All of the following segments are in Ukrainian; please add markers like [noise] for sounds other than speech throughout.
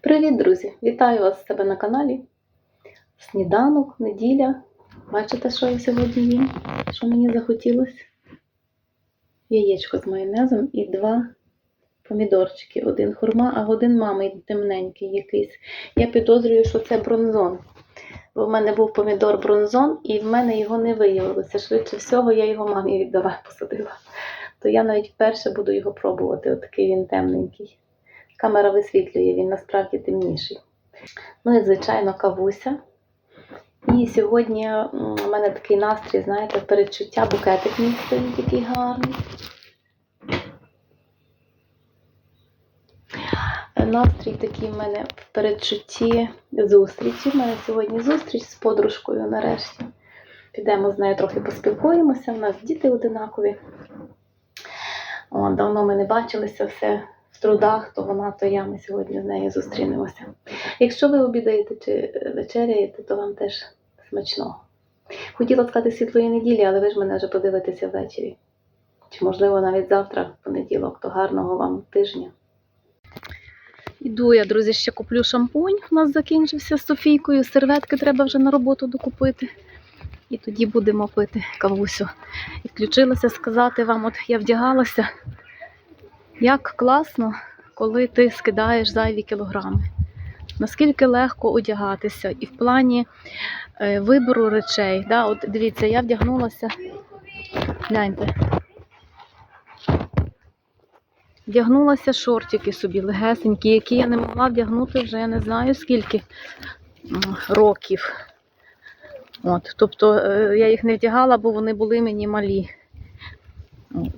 Привіт, друзі! Вітаю вас з себе на каналі. Сніданок, неділя. Бачите, що я сьогодні їм? Що мені захотілося? Яєчко з майонезом і два помідорчики. Один хурма, а один мамий темненький якийсь. Я підозрюю, що це бронзон. Бо в мене був помідор бронзон, і в мене його не виявилося. Швидше всього, я його мамі віддала, посадила. То я навіть вперше буду його пробувати. Отакий він темненький. Камера висвітлює, він насправді темніший. Ну і, звичайно, кавуся. І сьогодні у мене такий настрій, знаєте, передчуття, букетик мій стоїть такий гарний. Настрій такий в мене в передчутті зустрічі. У мене сьогодні зустріч з подружкою нарешті. Підемо з нею трохи поспілкуємося. У нас діти одинакові. О, давно ми не бачилися, все в трудах, то вона, то я. Ми сьогодні з нею зустрінемося. Якщо ви обідаєте чи вечеряєте, то вам теж смачного. Хотіла сказати світлої неділі, але ви ж мене вже подивитеся ввечері. Чи, можливо, навіть завтра, в понеділок, то гарного вам тижня. Іду я, друзі, ще куплю шампунь. У нас закінчився з Софійкою. Серветки треба вже на роботу докупити. І тоді будемо пити кавусю. І включилася сказати вам, от я вдягалася, як класно, коли ти скидаєш зайві кілограми. Наскільки легко одягатися. І в плані е, вибору речей. Да, от дивіться, я вдягнулася. Гляньте. Вдягнулася шортики собі легесенькі, які я не могла вдягнути вже я не знаю скільки років. От, тобто е, я їх не вдягала, бо вони були мені малі.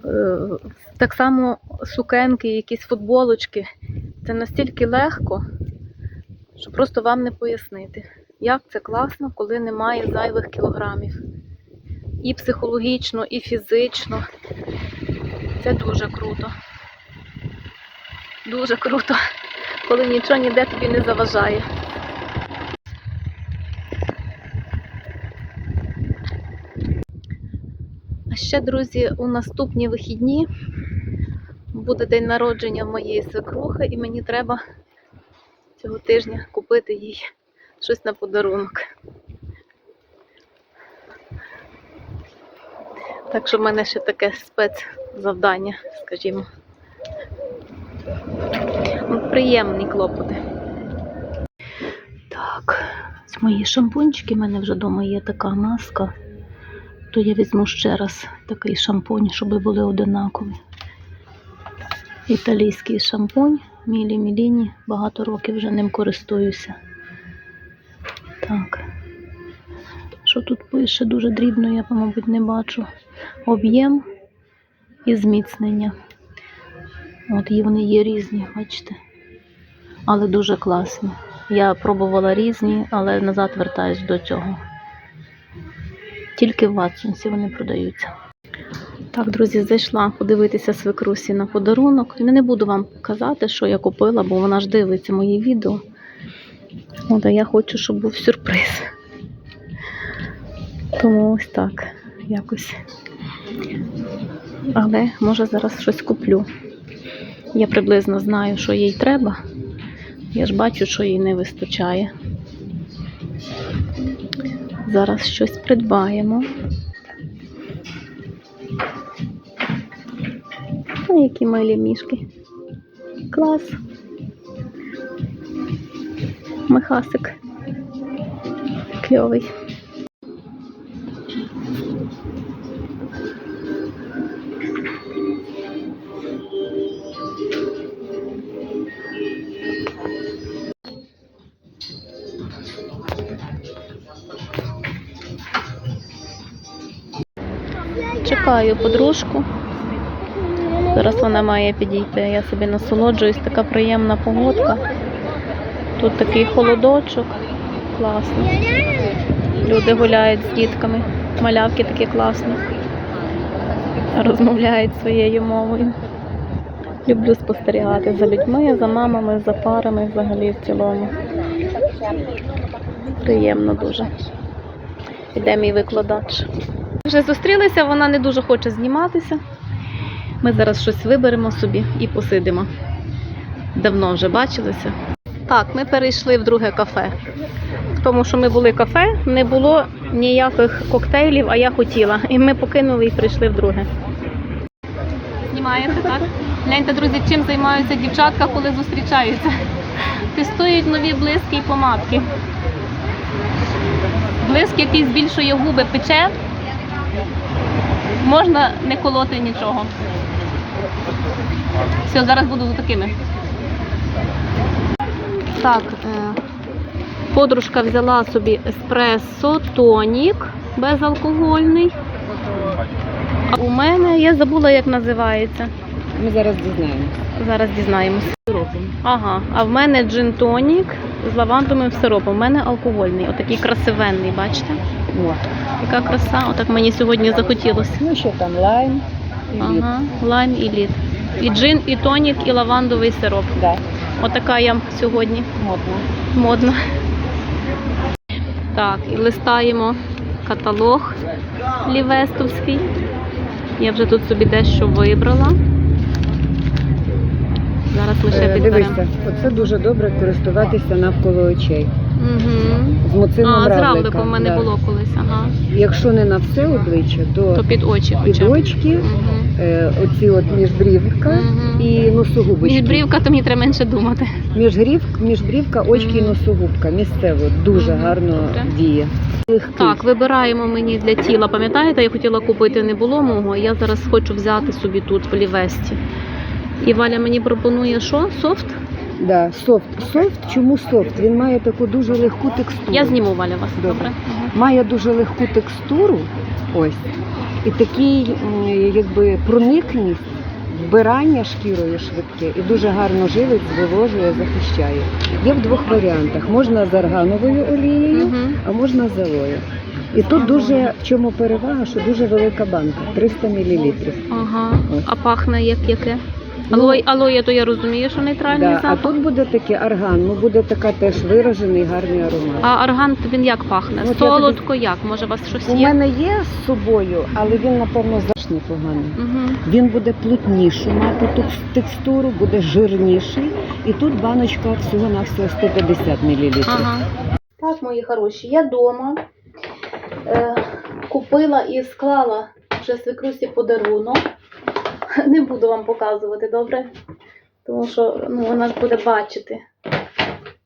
Е, Так само сукенки, якісь футболочки. Це настільки легко, що просто вам не пояснити, як це класно, коли немає зайвих кілограмів. І психологічно, і фізично. Це дуже круто. Дуже круто, коли нічого ніде тобі не заважає. А ще, друзі, у наступні вихідні буде день народження моєї свекрухи, і мені треба цього тижня купити їй щось на подарунок. Так що в мене ще таке спецзавдання, скажімо. Приємні клопоти. Так, ось мої шампунчики. У мене вже вдома є така маска. То я візьму ще раз такий шампунь, щоб були одинакові. Італійський шампунь Мілі Міліні. Багато років вже ним користуюся. Так. Що тут пише? Дуже дрібно, я, мабуть, не бачу. Об'єм і зміцнення. От і вони є різні, бачите. Але дуже класні. Я пробувала різні, але назад вертаюсь до цього. Тільки в Ватсонсі вони продаються. Так, друзі, зайшла подивитися свекрусі на подарунок. І не буду вам казати, що я купила, бо вона ж дивиться мої відео. От, а я хочу, щоб був сюрприз. Тому ось так, якось. Але може зараз щось куплю. Я приблизно знаю, що їй треба. Я ж бачу, що їй не вистачає. Зараз щось придбаємо. А які милі мішки. Клас. Михасик. Кльовий. Чекаю подружку. Зараз вона має підійти. Я собі насолоджуюсь, така приємна погодка. Тут такий холодочок. Класно. Люди гуляють з дітками. Малявки такі класні. Розмовляють своєю мовою. Люблю спостерігати за людьми, за мамами, за парами взагалі в цілому. Приємно дуже. Іде мій викладач. Вже зустрілися, вона не дуже хоче зніматися. Ми зараз щось виберемо собі і посидимо. Давно вже бачилися. Так, ми перейшли в друге кафе. Тому, що ми були кафе, не було ніяких коктейлів, а я хотіла. І ми покинули і прийшли в друге. Знімаєте, так? Гляньте, друзі, чим займаються дівчатка, коли зустрічаються. Тестують нові блиски і помадки. Блиск, який збільшує губи, пече. Можна не колоти нічого. Все, зараз буду за такими. Так, е, подружка взяла собі еспресо, тонік безалкогольний. А у мене я забула, як називається. Ми зараз дізнаємося. Зараз дізнаємося. Ага, а в мене джин тонік з лавандовим сиропом. У мене алкогольний, отакий красивенний, бачите? О. Яка краса, отак мені сьогодні захотілося. Ну, ще там лайм і лід. Ага, лайм і лід. І джин, і тонік, і лавандовий сироп. Да, Отака я сьогодні модно. модна. Так, і листаємо каталог лівестовський. Я вже тут собі дещо вибрала. Зараз ми ще Е, підберемо. Дивися, оце дуже добре користуватися навколо очей. Угу. З муцином А, з равликом в мене да. було колись, ага. Якщо не на все обличчя, то, То під очі під хоча б. очки, Мгм. е, оці от міжбрівка Мгм. і носогубочки. Міжбрівка, то мені треба менше думати. Міжгрів, міжбрівка, очки і Мгм. носогубка. Місцево дуже Мгм, гарно добре. діє. Легкий. Так, вибираємо мені для тіла. Пам'ятаєте, я хотіла купити, не було мого. Я зараз хочу взяти собі тут в Лівесті. І Валя мені пропонує що? Софт? Да, софт. Софт. Чому софт? Він має таку дуже легку текстуру. Я зніму Валя вас. Добре. Добре. Має дуже легку текстуру. Ось. І такий, якби проникність, вбирання шкірою швидке і дуже гарно живить, зволожує, захищає. Є в двох варіантах: можна з аргановою олією, а можна з алою. І тут дуже в чому перевага, що дуже велика банка 300 мл. Ага. Ось. А пахне як яке? Ну, Алоє, алоє, то я розумію, що нейтральний Да, а запах. тут буде таке арган, ну буде така теж виражений гарний аромат. А арган він як пахне? От я тобі- Солодко як? Може, у вас щось У є? мене є з собою, але він напевно заш непоганий. Угу. Він буде плотнішу мати текс- текстуру, буде жирніший. І тут баночка всього на всього 150 мл. Ага. Так, мої хороші, я вдома е, купила і склала вже свекрусі подарунок. [laughs] Не буду вам показувати, добре? Тому що ну, вона буде бачити.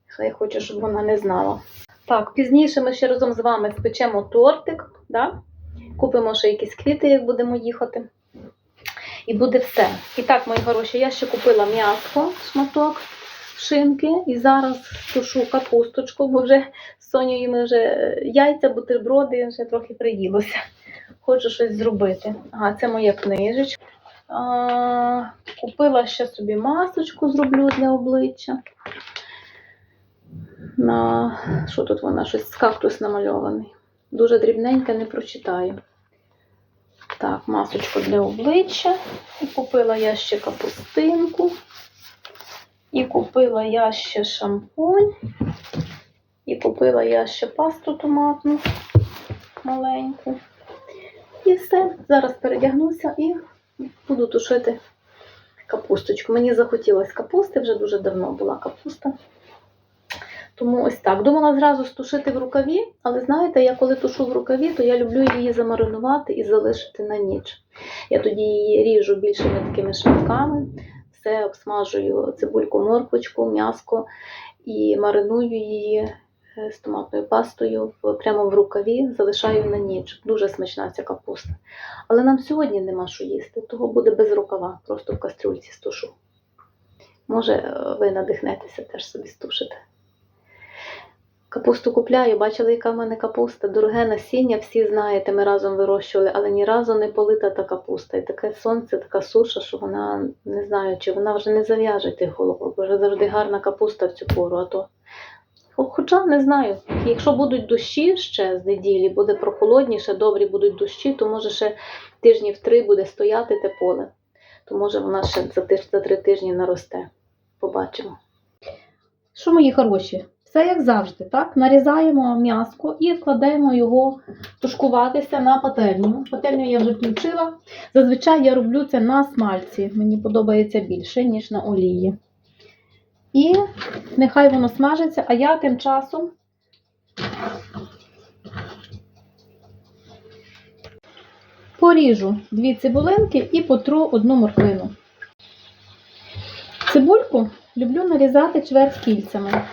Хай хоче, щоб вона не знала. Так, пізніше ми ще разом з вами спечемо тортик, да? купимо ще якісь квіти, як будемо їхати. І буде все. І так, мої хороші, я ще купила м'ясо, шматок шинки, і зараз тушу капусточку, бо вже з Сонею ми вже е, яйця, бутерброди вже трохи приїлося. Хочу щось зробити. Ага, це моя книжечка. Купила ще собі масочку, зроблю для обличчя. На що тут вона? Щось з кактус намальований. Дуже дрібненьке, не прочитаю. Так, масочку для обличчя. І купила я ще капустинку. І купила я ще шампунь. І купила я ще пасту томатну маленьку. І все. Зараз передягнуся і буду тушити капусточку. Мені захотілося капусти, вже дуже давно була капуста. Тому ось так. Думала зразу стушити в рукаві, але знаєте, я коли тушу в рукаві, то я люблю її замаринувати і залишити на ніч. Я тоді її ріжу більшими такими шматками, все обсмажую цибульку, морквочку, м'яско і мариную її з томатною пастою прямо в рукаві, залишаю на ніч. Дуже смачна ця капуста. Але нам сьогодні нема що їсти, того буде без рукава, просто в кастрюльці стушу. Може, е, ви надихнетеся теж собі стушите. Капусту купляю, бачили, яка в мене капуста. Дороге насіння, всі знаєте, ми разом вирощували, але ні разу не полита та капуста. І таке сонце, така суша, що вона не знаю, чи вона вже не зав'яже тих бо вже завжди гарна капуста в цю пору. А то Хоча не знаю, якщо будуть дощі ще з неділі, буде прохолодніше, добрі будуть дощі, то може ще тижнів три буде стояти те поле. То може вона ще за, тиж, за три тижні наросте. Побачимо. Що, мої хороші? Все як завжди, так? Нарізаємо м'яско і кладемо його тушкуватися на пательню. Пательню я вже включила. Зазвичай я роблю це на смальці. Мені подобається більше, ніж на олії. І Нехай воно смажиться, а я тим часом поріжу дві цибулинки і потру одну морквину. Цибульку люблю нарізати чверть кільцями,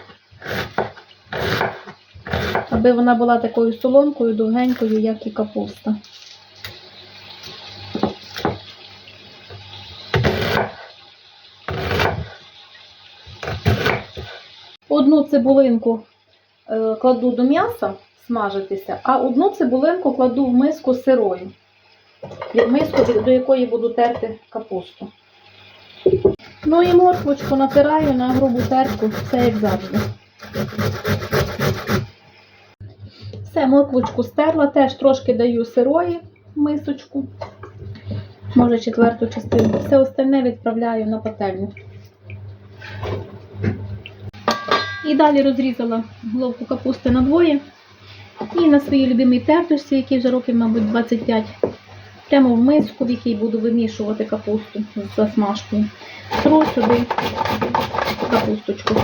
аби вона була такою соломкою, довгенькою, як і капуста. Одну цибулинку е, кладу до м'яса смажитися, а одну цибулинку кладу в миску сирою. Миску, до якої буду терти капусту. Ну і морквочку натираю на грубу терку, все як завжди. Все, морквочку стерла, теж трошки даю сирої в мисочку. Може четверту частину. Все остальне відправляю на пательню. І далі розрізала головку капусти на двоє. І на своїй любимій тертушці, якій вже років, мабуть, 25, прямо в миску, в якій буду вимішувати капусту з засмажкою. Тру сюди капусточку.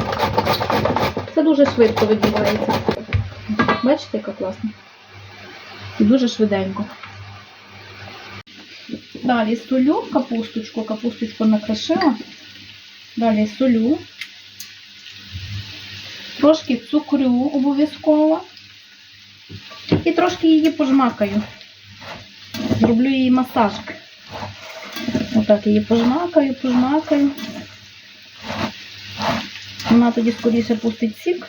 Це дуже швидко відбувається. Бачите, яка класна? І дуже швиденько. Далі солю капусточку, капусточку накрошила. Далі солю. Трошки цукрю обов'язково. І трошки її пожмакаю. Зроблю її масажик. Отак її пожмакаю, пожмакаю. Вона тоді скоріше пустить сік.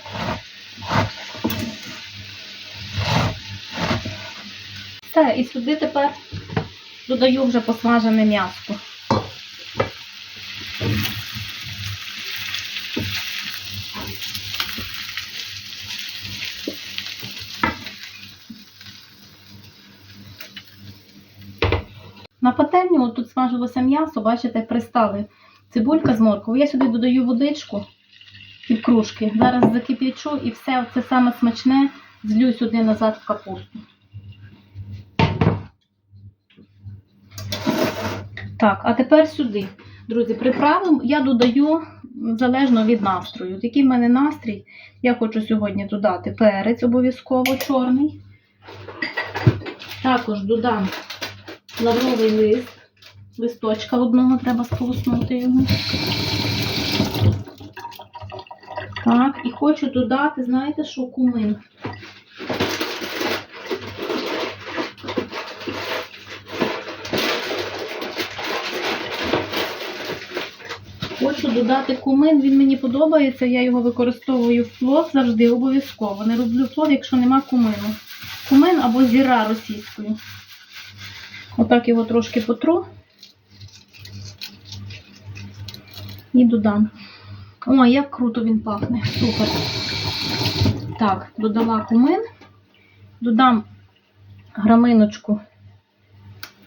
Все, і сюди тепер додаю вже посмажене м'ясо. Пательню тут смажилося м'ясо, бачите, пристали цибулька з морквою. Я сюди додаю водичку пів кружки. Зараз закип'ячу і все це саме смачне злю сюди назад в капусту. Так, а тепер сюди. Друзі, приправи я додаю залежно від настрою. Який в мене настрій, я хочу сьогодні додати перець обов'язково чорний. Також додам лавровий лист. Листочка одного треба сполоснути його. Так, і хочу додати, знаєте, що кумин. Хочу додати кумин, він мені подобається, я його використовую в плов завжди обов'язково. Не роблю плов, якщо нема кумину. Кумин або зіра російською. Отак його трошки потру. І додам. О, як круто він пахне. Супер. Так, додала кумин. Додам граминочку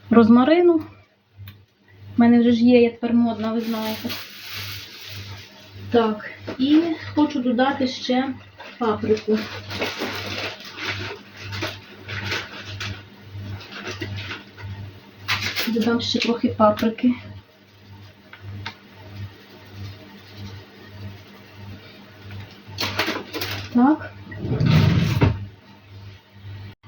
розмарину. У мене вже ж є, я тепер модна, ви знаєте. Так, і хочу додати ще паприку. Додам ще трохи паприки. Так.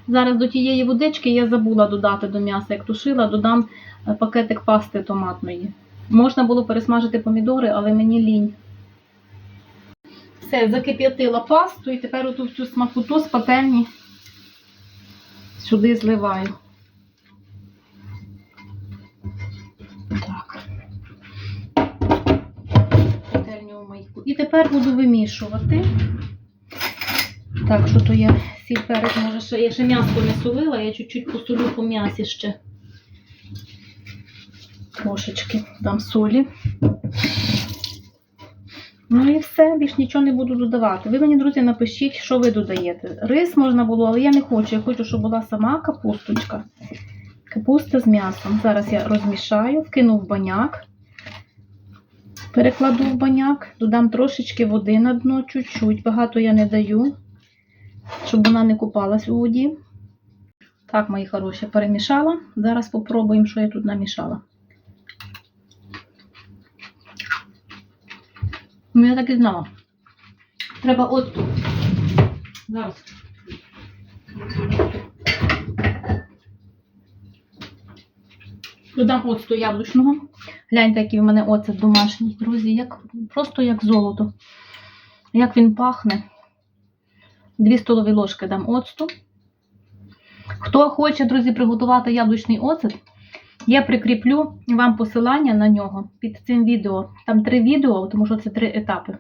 Зараз до тієї водички я забула додати до м'яса, як тушила, додам е, пакетик пасти томатної. Можна було пересмажити помідори, але мені лінь. Все, закип'ятила пасту і тепер оту всю смакоту з пательні сюди зливаю. Так. Пательню в мийку. І тепер буду вимішувати. Так, що то я сіль перець, може ще, я ще м'ясо не солила, я чуть-чуть посолю по м'ясі ще. Трошечки дам солі. Ну і все, більш нічого не буду додавати. Ви мені, друзі, напишіть, що ви додаєте. Рис можна було, але я не хочу. Я хочу, щоб була сама капусточка. Капуста з м'ясом. Зараз я розмішаю, вкину в баняк. Перекладу в баняк, додам трошечки води на дно, чуть-чуть. Багато я не даю, щоб вона не купалась у воді. Так, мої хороші, перемішала. Зараз попробуємо, що я тут намішала. Ну, я так і знала. Треба от тут. Зараз. Додам оцту яблучного. Гляньте, який в мене оцет домашній, друзі, як, просто як золото. Як він пахне. Дві столові ложки дам оцту. Хто хоче, друзі, приготувати яблучний оцет, я прикріплю вам посилання на нього під цим відео. Там три відео, тому що це три етапи.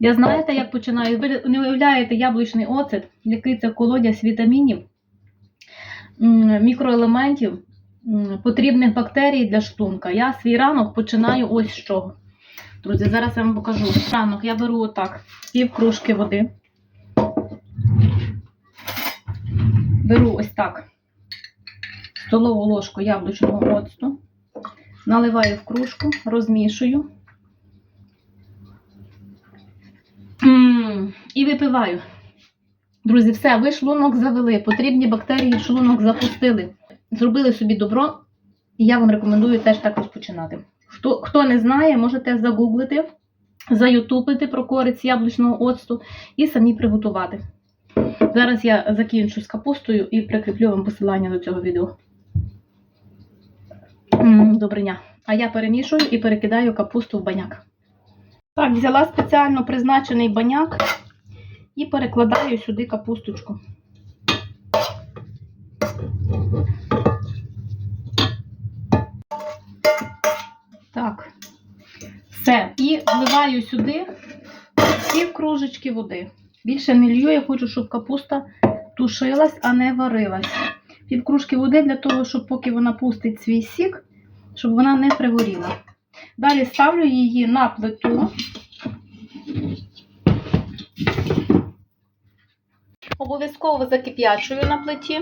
Я знаєте, як починаю? Ви не уявляєте яблучний оцет, який це колодязь вітамінів, мікроелементів, потрібних бактерій для шлунка. Я свій ранок починаю ось з чого. Друзі, зараз я вам покажу. Ранок я беру отак пів кружки води. Беру ось так столову ложку яблучного оцту, наливаю в кружку, розмішую. І випиваю. Друзі, все, ви шлунок завели, потрібні бактерії в шлунок запустили. Зробили собі добро, і я вам рекомендую теж так розпочинати. Хто, хто не знає, можете загуглити, заютубити про користь яблучного оцту і самі приготувати. Зараз я закінчу з капустою і прикріплю вам посилання до цього відео. Добриня. А я перемішую і перекидаю капусту в баняк. Так, взяла спеціально призначений баняк і перекладаю сюди капусточку. Все. І вливаю сюди пів кружечки води. Більше не лью, я хочу, щоб капуста тушилась, а не варилась. Пів кружки води для того, щоб поки вона пустить свій сік, щоб вона не пригоріла. Далі ставлю її на плиту. Обов'язково закип'ячую на плиті.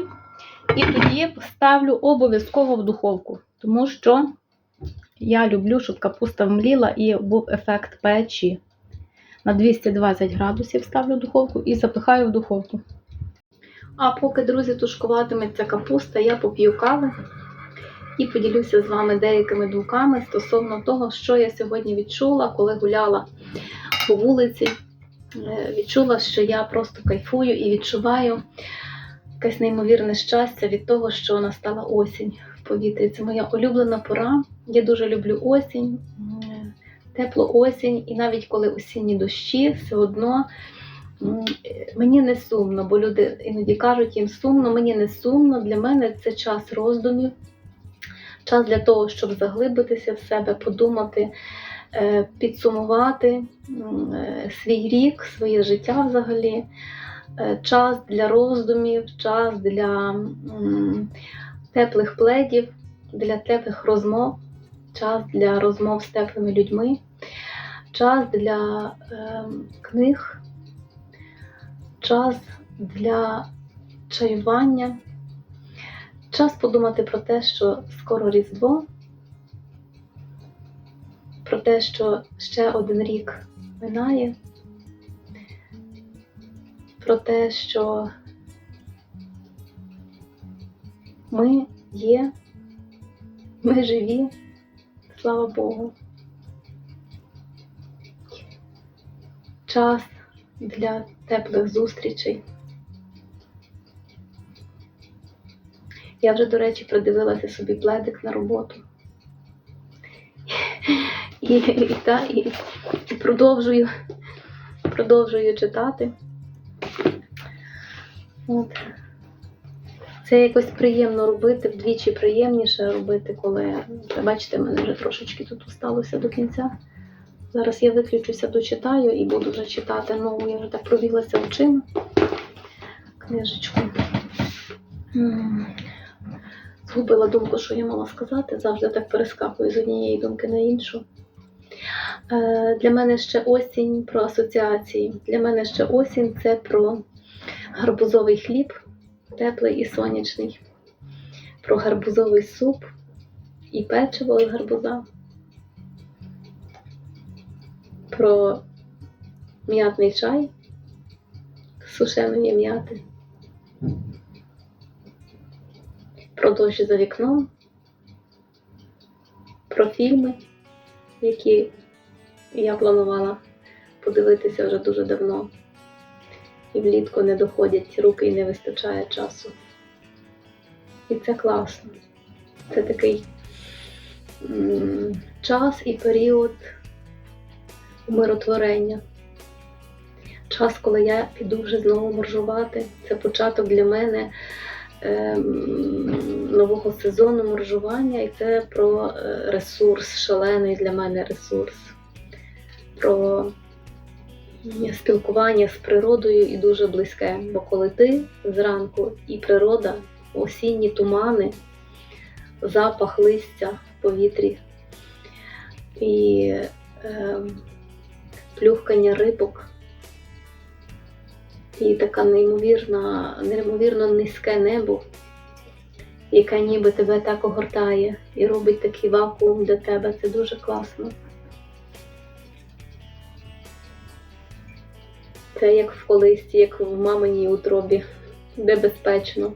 І тоді ставлю обов'язково в духовку, тому що я люблю, щоб капуста вмліла і був ефект печі. На 220 градусів ставлю духовку і запихаю в духовку. А поки, друзі, тушкуватиметься капуста, я поп'ю кави і поділюся з вами деякими думками стосовно того, що я сьогодні відчула, коли гуляла по вулиці. Е, Відчула, що я просто кайфую і відчуваю якесь неймовірне щастя від того, що настала осінь в повітрі. Це моя улюблена пора. Я дуже люблю осінь, теплу осінь, і навіть коли осінні дощі, все одно мені не сумно, бо люди іноді кажуть їм сумно, мені не сумно. Для мене це час роздумів, час для того, щоб заглибитися в себе, подумати, е, підсумувати е, свій рік, своє життя взагалі. Е, Час для роздумів, час для теплих пледів, для теплих розмов, час для розмов з теплими людьми, час для е, книг, час для чаювання, час подумати про те, що скоро Різдво, про те, що ще один рік минає, про те, що ми є, ми живі, слава Богу. Час для теплих зустрічей. Я вже, до речі, придивилася собі пледик на роботу. І, і, та, і, і продовжую, продовжую читати. От. Це якось приємно робити, вдвічі приємніше робити, коли бачите, мене вже трошечки тут усталося до кінця. Зараз я виключуся, дочитаю і буду вже читати нову. Я вже так пробіглася очима. Книжечку. Згубила думку, що я мала сказати. Завжди так перескакую з однієї думки на іншу. Е, Для мене ще осінь про асоціації. Для мене ще осінь це про гарбузовий хліб, теплий і сонячний, про гарбузовий суп і печиво з гарбуза, про м'ятний чай з сушеної м'яти, про дощ за вікном, про фільми, які я планувала подивитися вже дуже давно. І влітку не доходять руки і не вистачає часу. І це класно. Це такий м, час і період умиротворення. Час, коли я піду вже знову моржувати. Це початок для мене ем, нового сезону моржування, і це про е, ресурс, шалений для мене ресурс, про спілкування з природою і дуже близьке. Бо коли ти зранку і природа, осінні тумани, запах листя в повітрі і ем, плюхкання рибок. І така неймовірна, неймовірно низьке небо, яке ніби тебе так огортає і робить такий вакуум для тебе. Це дуже класно. Це як в колисті, як в маминій утробі, де безпечно.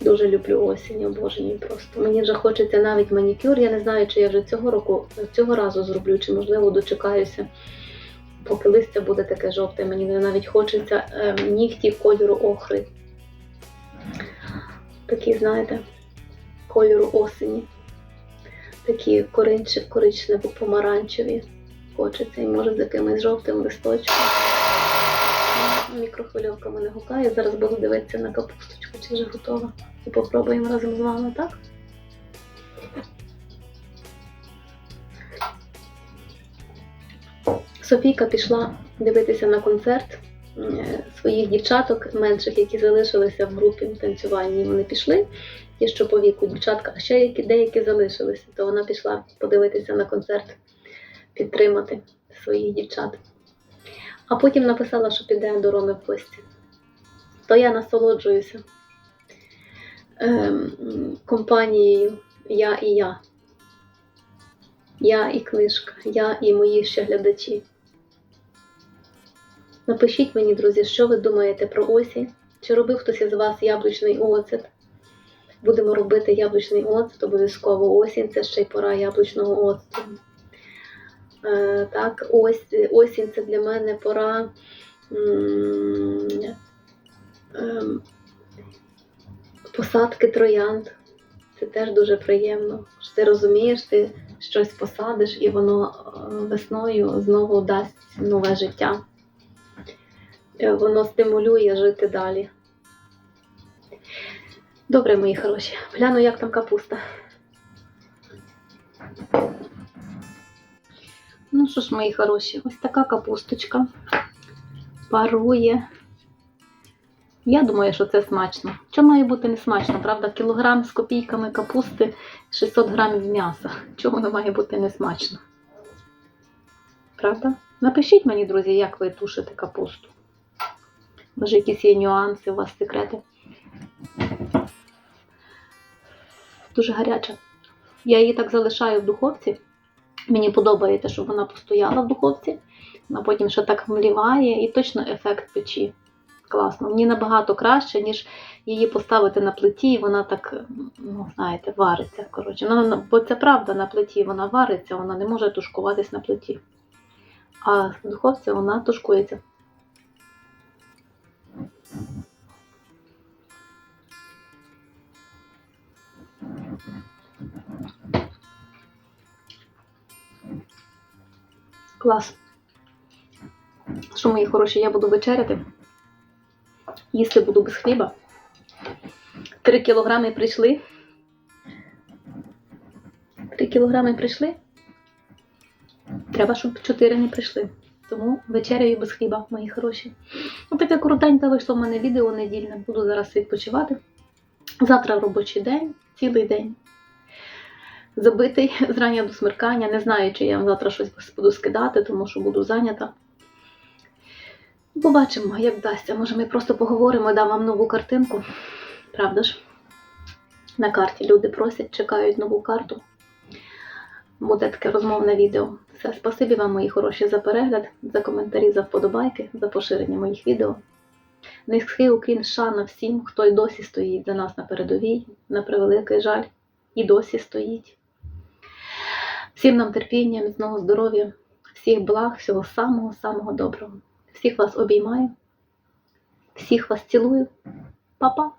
Дуже люблю осінь, обожнюю просто. Мені вже хочеться навіть манікюр. Я не знаю, чи я вже цього року, цього разу зроблю, чи можливо дочекаюся, поки листя буде таке жовте. Мені навіть хочеться ем, нігті кольору охри. Такі, знаєте, кольору осені. Такі коричневі, коричнево помаранчеві. Хочеться, і може з якимось жовтим листочком. Мікрохвильовка мене гукає. Зараз буду дивитися на капусточку, чи вже готова. І попробуємо разом з вами, так? Софійка пішла дивитися на концерт своїх дівчаток менших, які залишилися в групі танцювальній. Вони пішли, ті, що по віку дівчатка, а ще деякі залишилися, то вона пішла подивитися на концерт, підтримати своїх дівчат. А потім написала, що піде до Роми в гості. То я насолоджуюся ем, компанією Я і я. Я і книжка, я і мої ще глядачі. Напишіть мені, друзі, що ви думаєте про осінь? Чи робив хтось із вас яблучний оцет? Будемо робити яблучний оцет, обов'язково осінь, це ще й пора яблучного оцету. Е, так, ось, осінь це для мене пора. ем, посадки троянд. Це теж дуже приємно. Що ти розумієш, ти щось посадиш, і воно е, весною знову дасть нове життя. Е, Воно стимулює жити далі. Добре, мої хороші. Гляну, як там капуста. Ну що ж, мої хороші, ось така капусточка парує. Я думаю, що це смачно. Що має бути не смачно, правда? Кілограм з копійками капусти, 600 грамів м'яса. Чому воно має бути не смачно? Правда? Напишіть мені, друзі, як ви тушите капусту. Може, якісь є нюанси, у вас секрети. Дуже гаряча. Я її так залишаю в духовці. Мені подобається, щоб вона постояла в духовці, вона потім ще так вмліває і точно ефект печі. Класно. Мені набагато краще, ніж її поставити на плиті, і вона так, ну, знаєте, вариться. Коротше. Ну, бо це правда на плиті, вона вариться, вона не може тушкуватись на плиті. А в духовці вона тушкується. Клас. Що, мої хороші, я буду вечеряти. Їсти буду без хліба. Три кілограми прийшли. Три кілограми прийшли. Треба, щоб чотири не прийшли. Тому вечеряю без хліба, мої хороші. Ну, таке коротеньке вийшло в мене відео недільне. Буду зараз відпочивати. Завтра робочий день, цілий день. Забитий [laughs] з рання до смеркання. Не знаю, чи я вам завтра щось буду скидати, тому що буду зайнята. Побачимо, як вдасться. Може, ми просто поговоримо, дам вам нову картинку. Правда ж? На карті люди просять, чекають нову карту. Буде таке розмовне відео. Все, спасибі вам, мої хороші, за перегляд, за коментарі, за вподобайки, за поширення моїх відео. Низький уклін шана всім, хто й досі стоїть за нас на передовій, на превеликий жаль, і досі стоїть. Всім нам терпіння, міцного здоров'я, всіх благ, всього самого-самого доброго. Всіх вас обіймаю, всіх вас цілую. Па-па!